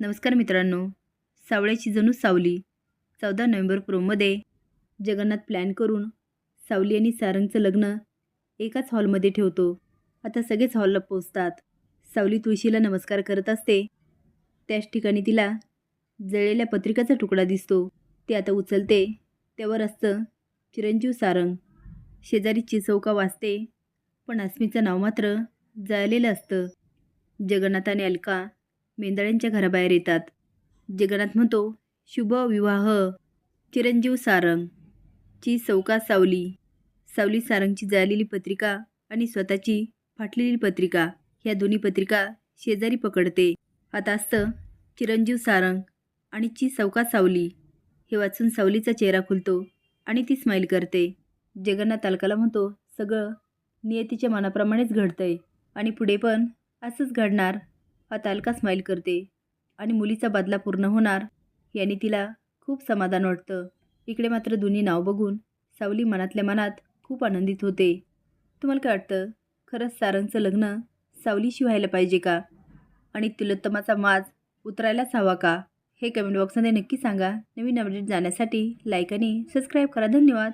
नमस्कार मित्रांनो. सावळ्याची जणू सावली. चौदा नोव्हेंबर प्रोमध्ये जगन्नाथ प्लॅन करून सावली आणि सारंगचं लग्न एकाच हॉलमध्ये ठेवतो. आता सगळेच हॉलला पोचतात सावली तुळशीला नमस्कार करत असते. त्याच ठिकाणी तिला जळलेल्या पत्रिकाचा तुकडा दिसतो. ते आता उचलते. त्यावर असतं चिरंजीव सारंग. शेजारी चिचौका वाचते पण अस्मीचं नाव मात्र जळलेलं असतं. जगन्नाथ आणि अलका मेंदळ्यांच्या घराबाहेर येतात. जगन्नाथ म्हणतो शुभ विवाह चिरंजीव सारंग. ची चौका सावली. सावली सारंगची जळालेली पत्रिका आणि स्वतःची फाटलेली पत्रिका ह्या दोन्ही पत्रिका शेजारी पकडते. आता असतं चिरंजीव सारंग आणि ची चौका सावली. हे वाचून सावलीचा चेहरा खुलतो आणि ती स्माईल करते. जगन्नाथ अलकाला म्हणतो सगळं नियतीच्या मनाप्रमाणेच घडतंय आणि पुढे पण असंच घडणार. आता अलका स्माईल करते आणि मुलीचा बदला पूर्ण होणार याने तिला खूप समाधान वाटतं. इकडे मात्र दोन्ही नाव बघून सावली मनातल्या मनात खूप आनंदित होते. तुम्हाला काय वाटतं? खरंच सारंगचं लग्न सावलीशी व्हायला पाहिजे का? आणि तिलोत्तमाचा माज उतरायलाच हवा का? हे कमेंट बॉक्समध्ये नक्की सांगा. नवीन अपडेट जाण्यासाठी लाईक आणि सबस्क्राईब करा. धन्यवाद!